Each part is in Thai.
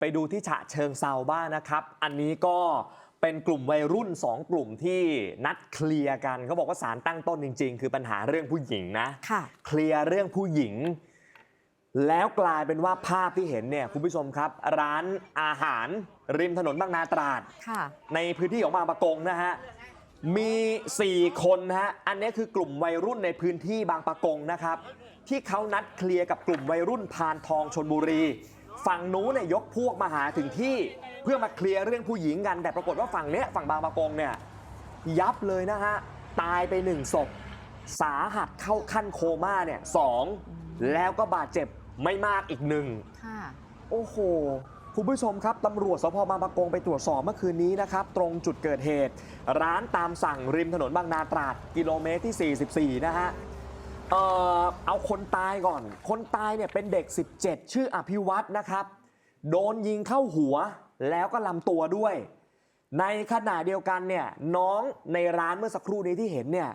ไปดูที่ฉะเชิงเซาบ้างนะครับ อันนี้ก็เป็นกลุ่มวัยรุ่น 2 กลุ่มที่นัดเคลียร์กันเขาบอกว่าสารตั้งต้นจริง ๆ คือปัญหาเรื่องผู้หญิงนะค่ะเคลียร์เรื่องผู้หญิง แล้วกลายเป็นว่าภาพที่เห็นเนี่ยคุณผู้ชมครับ ร้านอาหารริมถนนบางนาตราดค่ะในพื้นที่ของบางปะกงนะฮะมี 4 คนนะฮะ อันนี้คือกลุ่มวัยรุ่นในพื้นที่บางปะกงนะครับ ที่เขานัดเคลียร์กับกลุ่มวัยรุ่นพานทองชนบุรี ฝั่งนู้นเนี่ยยกพวกมาหาถึงที่เพื่อมาเคลียร์เรื่องผู้หญิงกัน แต่ปรากฏว่าฝั่งเนี้ยฝั่งบางปะกงเนี่ยยับเลยนะฮะ ตายไปหนึ่งศพ สาหัสเข้าขั้นโคม่าเนี่ยสองแล้วก็บาดเจ็บไม่มากอีกหนึ่งค่ะโอ้โห คุณผู้ชมครับตำรวจสพบางปะกงไปตรวจสอบเมื่อคืนนี้นะครับ ตรงจุดเกิดเหตุ ร้านตามสั่งริมถนนบางนาตราดกิโลเมตรที่ 44 นะฮะ เอ่อเอาคนตายก่อน คนตายเนี่ยเป็นเด็ก 17 ชื่ออภิวัตนะครับ โดนยิงเข้าหัวแล้วก็ลำตัวด้วย ในขณะเดียวกันเนี่ยน้องในร้านเมื่อสักครู่นี้ที่เห็นเนี่ย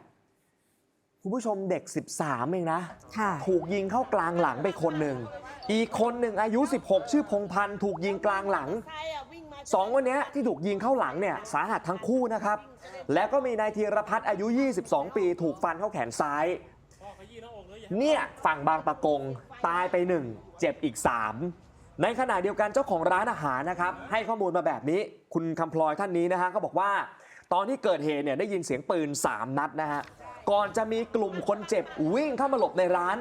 คุณผู้ชมเด็ก 13 เองนะ ค่ะ ถูกยิงเข้ากลางหลังไปคนหนึ่ง อีกคนหนึ่งอายุ 16 ชื่อพงพันธ์ถูกยิงกลางหลัง สองวันเนี้ยที่ถูกยิงเข้าหลังเนี่ยสาหัสทั้งคู่นะครับ แล้วก็มีนายธีรพัฒน์อายุ 22 ปี ถูกฟันเข้าแขนซ้าย เนี่ยฝั่งบางปะกงตายไปหนึ่งเจ็บอีก3ในขณะเดียวกันเจ้าของร้านอาหารนะครับให้ข้อมูลมาแบบนี้คุณคำพลอยท่านนี้นะฮะก็บอกว่า ตอนที่เกิดเหตุเนี่ยได้ยินเสียงปืน 3 นัดนะฮะก่อนจะมีกลุ่มคนเจ็บวิ่งเข้ามาหลบในร้าน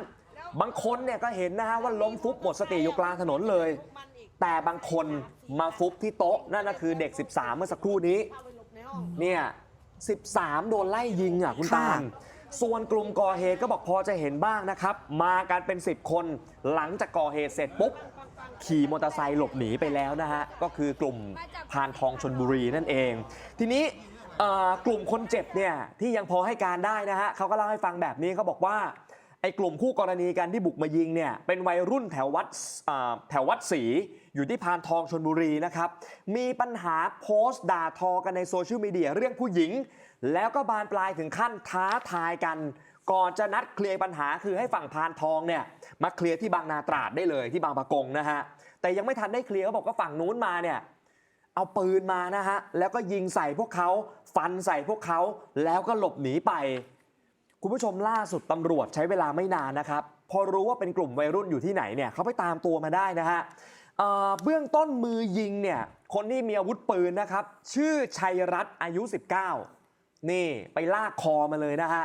บางคนเนี่ยก็เห็นนะฮะว่าล้มฟุบหมดสติอยู่กลางถนนเลย แต่บางคนมาฟุบที่โต๊ะนั่นก็คือเด็ก 13 เมื่อสักครู่นี้เนี่ย13 โดนไล่ยิงอะคุณค่ะตาล ส่วนกลุ่มก่อเหตุก็บอกพอจะเห็นบ้างนะครับ มากันเป็น 10 คนหลังจากก่อเหตุเสร็จปุ๊บ ขี่มอเตอร์ไซค์หลบหนีไปแล้วนะฮะ ก็คือกลุ่มพานทองชนบุรีนั่นเอง ทีนี้กลุ่มคนเจ็บเนี่ยที่ยังพอให้การได้นะฮะเขาก็เล่าให้ฟังแบบนี้เขาบอกว่าไอ้กลุ่มคู่กรณีกันที่บุกมายิงเนี่ยเป็นวัยรุ่นแถววัดแถววัดศรีอยู่ที่พานทองชนบุรีนะครับ มีปัญหาโพสต์ด่าทอกันในโซเชียลมีเดียเรื่องผู้หญิง แล้วก็บานปลายถึงขั้นท้าทายกัน ก่อนจะนัดเคลียร์ปัญหาคือให้ฝั่งพานทองเนี่ยมาเคลียร์ที่บางนาตราดได้เลยที่บางปะกงนะฮะแต่ยังไม่ทันได้เคลียร์เขาบอกว่าฝั่งนู้นมาเนี่ยเอาปืนมานะฮะแล้วก็ยิงใส่พวกเขาฟันใส่พวกเขาแล้วก็หลบหนีไป คุณผู้ชมล่าสุดตำรวจใช้เวลาไม่นานนะครับ พอรู้ว่าเป็นกลุ่มวัยรุ่นอยู่ที่ไหนเนี่ยเขาไปตามตัวมาได้นะฮะเเบื้องต้นมือยิงเนี่ยคนที่มีอาวุธปืนนะครับ ชื่อชัยรัตน์อายุ 19 นี่ไปลากคอมาเลยนะฮะ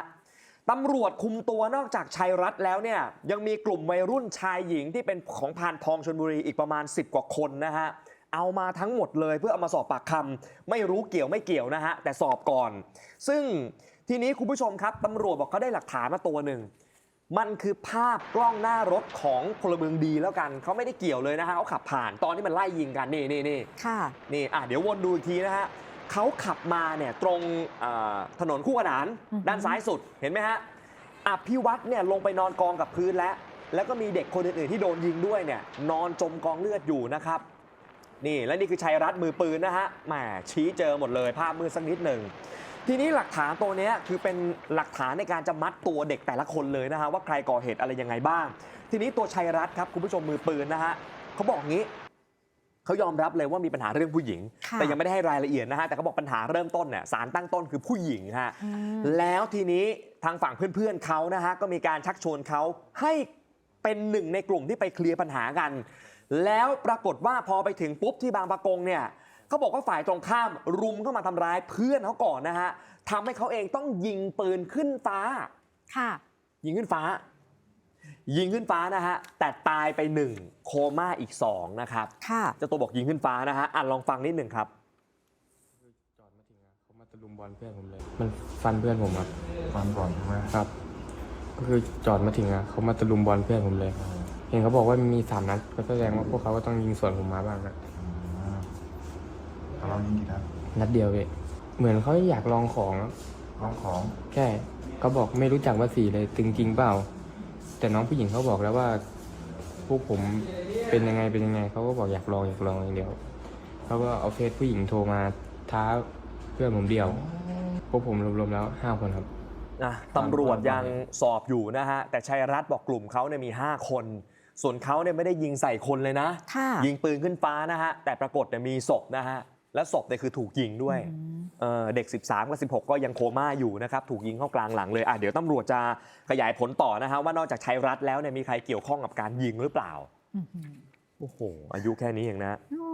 ตำรวจคุมตัวนอกจากชัยรัตน์แล้วเนี่ยยังมีกลุ่มวัยรุ่นชายหญิงที่เป็นของพานทองชนบุรีอีกประมาณ 10 กว่าคนนะฮะเอามาทั้งหมดเลยเพื่อเอามาสอบปากคำไม่รู้เกี่ยวไม่เกี่ยวนะฮะแต่สอบก่อน ซึ่งทีนี้คุณผู้ชมครับตำรวจบอกเขาได้หลักฐานมาตัวหนึ่งมันคือภาพกล้องหน้ารถของพลเมืองดีแล้วกันเขาไม่ได้เกี่ยวเลยนะฮะเขาขับผ่านตอนที่มันไล่ยิงกันนี่นี่นี่ค่ะนี่อะเดี๋ยววนดูอีกทีนะฮะ เขาขับมาเนี่ยตรงเอ่อถนนคู่ขนานอือฮึด้านซ้ายสุดเห็นไหมฮะอภิวัตเนี่ยลงไปนอนกองกับพื้นแล้ว แล้วก็มีเด็กคนอื่นๆที่โดนยิงด้วยเนี่ยนอนจมกองเลือดอยู่นะครับนี่และนี่คือชัยรัตน์มือปืนนะฮะแหมชี้เจอหมดเลยภาพมือสักนิดหนึ่งทีนี้หลักฐานตัวเนี้ยคือเป็นหลักฐานในการจะมัดตัวเด็กแต่ละคนเลยนะฮะว่าใครก่อเหตุอะไรยังไงบ้าง ทีนี้ตัวชัยรัตน์ครับคุณผู้ชมมือปืนนะฮะเขาบอกงี้ เขายอมรับเลยว่ามีปัญหาเรื่องผู้หญิงค่ะแต่ยังไม่ได้ให้รายละเอียดนะฮะแต่เขาบอกปัญหาเริ่มต้นเนี่ยสารตั้งต้นคือผู้หญิงฮะอืมแล้วทีนี้ทางฝั่งเพื่อนๆเขานะฮะก็มีการชักชวนเขาให้เป็นหนึ่งในกลุ่มที่ไปเคลียร์ปัญหากัน แล้วปรากฏว่าพอไปถึงปุ๊บที่บางปะกงเนี่ยเขาบอกว่าฝ่ายตรงข้ามรุมเข้ามาทำร้ายเพื่อนเขาก่อนนะฮะทำให้เขาเองต้องยิงปืนขึ้นฟ้าค่ะ ยิงขึ้นฟ้า ยิงขึ้นฟ้านะฮะ แต่ตายไปหนึ่งโคม่าอีกสองนะครับค่ะ เจ้าตัวบอกยิงขึ้นฟ้านะฮะอะลองฟังนิดหนึ่งครับ จอดมาถึงอะเขามาตะลุมบอลเพื่อนผมเลย มันฟันเพื่อนผมครับฟันก่อนใช่ไหมครับ ก็คือจอดมาถึงอะเขามาตะลุมบอลเพื่อนผมเลย เห็นเขาบอกว่ามีสามนัดก็แสดงว่าพวกเขาก็ต้องยิงสวนผมมาบ้างนะอ่าแต่เรายิงกี่นัดนัดเดียวเองเหมือนเขาอยากลองของอะลองของ แค่เขาบอกไม่รู้จักว่าสีเลยตึงจริงเปล่า แต่น้องผู้หญิงเขาบอกแล้วว่าพวกผมเป็นยังไงเป็นยังไงเขาก็บอกอยากลองอยากลองอย่างเดียวเขาก็เอาเฟซผู้หญิงโทรมาท้าเพื่อนผมเดียวพวกผมรวมๆแล้วห้าคนครับ นะตำรวจยังสอบอยู่นะฮะ แต่ชัยรัตน์บอกกลุ่มเขาเนี่ยมี 5 คน ส่วนเขาเนี่ยไม่ได้ยิงใส่คนเลยนะ ค่ะ ยิงปืนขึ้นฟ้านะฮะ แต่ปรากฏเนี่ยมีศพนะฮะ และศพเนี่ยคือถูกยิงด้วยอืมเอ่อเด็ก 13 กับ 16 ก็ยังโคม่าอยู่นะครับ ถูกยิงเข้ากลางหลังเลยอะเดี๋ยวตำรวจจะขยายผลต่อนะฮะว่านอกจากชัยรัฐแล้วเนี่ยมีใครเกี่ยวข้องกับการยิงหรือเปล่าอื้อหือโอ้โห อายุแค่นี้เองนะ อ้อ